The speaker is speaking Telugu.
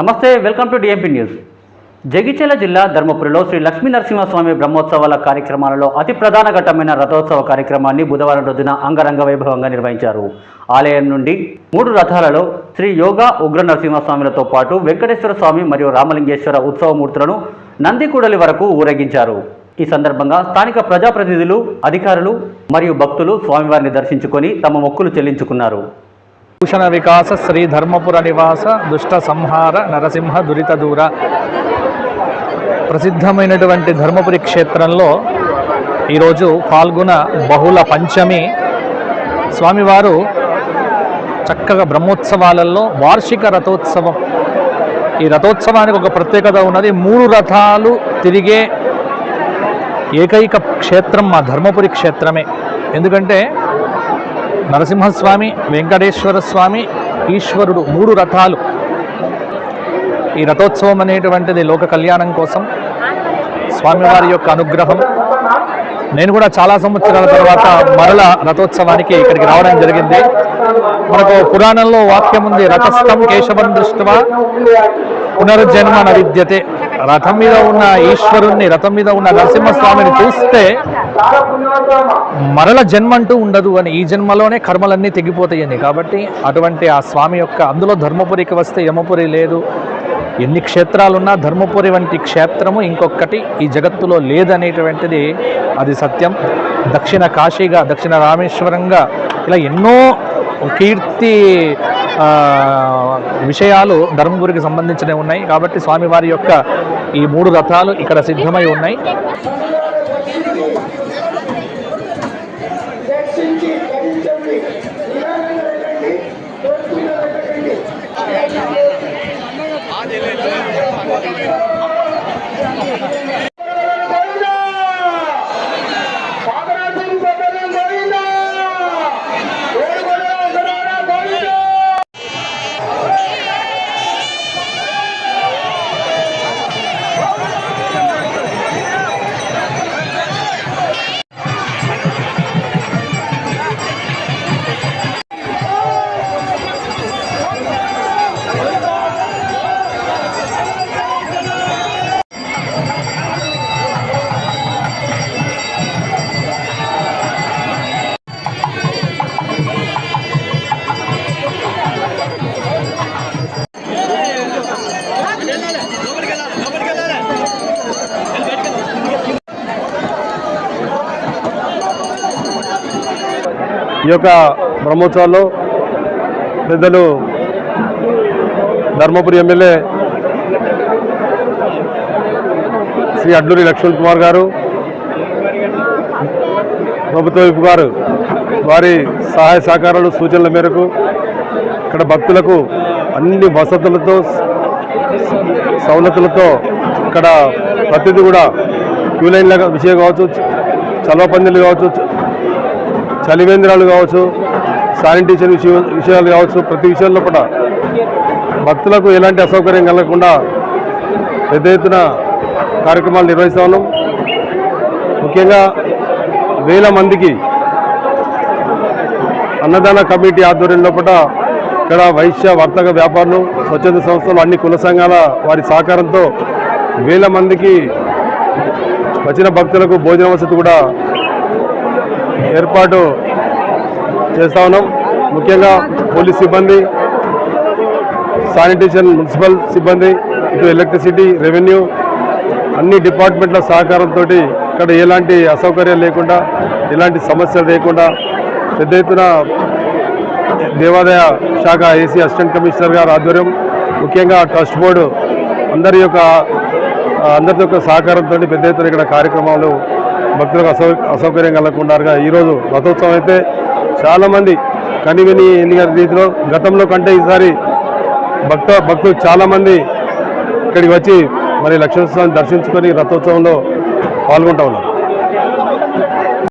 నమస్తే welcome to DMP news Jagtial జిల్లా ధర్మపురిలో శ్రీ లక్ష్మీ నరసింహస్వామి బ్రహ్మోత్సవాల కార్యక్రమాలలో అతి ప్రధాన ఘట్టమైన రథోత్సవ కార్యక్రమాన్ని బుధవారం రోజున అంగరంగ వైభవంగా నిర్వహించారు. ఆలయం నుండి మూడు రథాలలో శ్రీ యోగా ఉగ్ర నరసింహస్వామిలతో పాటు వెంకటేశ్వర స్వామి మరియు రామలింగేశ్వర ఉత్సవమూర్తులను నందికూడలి వరకు ఊరేగించారు. ఈ సందర్భంగా స్థానిక ప్రజాప్రతినిధులు అధికారులు మరియు భక్తులు స్వామివారిని దర్శించుకొని తమ మొక్కులు చెల్లించుకున్నారు. భూషణ వికాస శ్రీ ధర్మపుర నివాస దుష్ట సంహార నరసింహ దురిత దూర ప్రసిద్ధమైనటువంటి ధర్మపురి క్షేత్రంలో ఈరోజు పాల్గొన బహుళ పంచమి. స్వామివారు చక్కగా బ్రహ్మోత్సవాలలో వార్షిక రథోత్సవం. ఈ రథోత్సవానికి ఒక ప్రత్యేకత ఉన్నది మూడు రథాలు తిరిగే ఏకైక క్షేత్రం మా ధర్మపురి క్షేత్రమే. ఎందుకంటే నరసింహస్వామి వెంకటేశ్వర స్వామి ఈశ్వరుడు మూడు రథాలు. ఈ రథోత్సవం అనేటువంటిది లోక కళ్యాణం కోసం స్వామివారి యొక్క అనుగ్రహం. నేను కూడా చాలా సంవత్సరాల తర్వాత మరల రథోత్సవానికి ఇక్కడికి రావడం జరిగింది. మనకు పురాణంలో వాక్యం ఉంది రథస్థం కేశవం దృష్టివా పునర్జన్మ విద్యతే రథం మీద ఉన్న ఈశ్వరుణ్ణి రథం మీద ఉన్న నరసింహస్వామిని చూస్తే మరల జన్మ అంటూ ఉండదు అని ఈ జన్మలోనే కర్మలన్నీ తెగిపోతాయని. కాబట్టి అటువంటి ఆ స్వామి యొక్క అందులో ధర్మపురికి వస్తే యమపురి లేదు. ఎన్ని క్షేత్రాలున్నా ధర్మపురి వంటి క్షేత్రము ఇంకొకటి ఈ జగత్తులో లేదనేటువంటిది అది సత్యం. దక్షిణ కాశీగా దక్షిణ రామేశ్వరంగా ఇలా ఎన్నో కీర్తి విషయాలు ధర్మపురికి సంబంధించినవి ఉన్నాయి. కాబట్టి స్వామివారి యొక్క ఈ మూడు రథాలు ఇక్కడ సిద్ధమై ఉన్నాయి. ఈ యొక్క బ్రహ్మోత్సవాల్లో పెద్దలు ధర్మపురి ఎమ్మెల్యే శ్రీ అడ్లూరి లక్ష్మణ్ కుమార్ గారు ప్రభుత్వ విప్ గారు వారి సహాయ సహకారాలు సూచనల మేరకు ఇక్కడ భక్తులకు అన్ని వసతులతో సౌలతులతో ఇక్కడ ప్రతిదీ కూడా క్యూలైన్ల విషయం కావచ్చు చలవ పందిలు కావచ్చు చలివేంద్రాలు కావచ్చు శానిటేషన్ విషయ విషయాలు కావచ్చు ప్రతి విషయంలో కూడా భక్తులకు ఎలాంటి అసౌకర్యం కలగకుండా పెద్ద ఎత్తున కార్యక్రమాలు నిర్వహిస్తా ఉన్నాం. ముఖ్యంగా వేల మందికి అన్నదాన కమిటీ ఆధ్వర్యంలో కూడా ఇక్కడ వైశ్య వర్తక వ్యాపారులు స్వచ్ఛంద సంస్థలు అన్ని కుల సంఘాల వారి సహకారంతో వేల మందికి వచ్చిన భక్తులకు భోజన వసతి కూడా ఏర్పాటు చేస్తా ఉన్నాం. ముఖ్యంగా పోలీస్ సిబ్బంది శానిటేషన్ మున్సిపల్ సిబ్బంది ఇటు ఎలక్ట్రిసిటీ రెవెన్యూ అన్ని డిపార్ట్మెంట్ల సహకారంతో ఇక్కడ ఎలాంటి అసౌకర్యం లేకుండా ఎలాంటి సమస్యలు లేకుండా పెద్ద ఎత్తున దేవాదాయ శాఖ ఏసీ అసిస్టెంట్ కమిషనర్ గారు ఆధ్వర్యం ముఖ్యంగా ట్రస్ట్ బోర్డు అందరి యొక్క అందరితో యొక్క సహకారంతో పెద్ద ఎత్తున ఇక్కడ కార్యక్రమాలు భక్తులకు అసౌ అసౌకర్యం కలగకుండా ఈరోజు రథోత్సవం అయితే చాలామంది కనివిని ఎన్నిక రీతిలో గతంలో కంటే ఈసారి భక్త భక్తులు చాలామంది ఇక్కడికి వచ్చి మరి లక్ష్మీస్వామిని దర్శించుకొని రథోత్సవంలో పాల్గొంటా ఉన్నారు.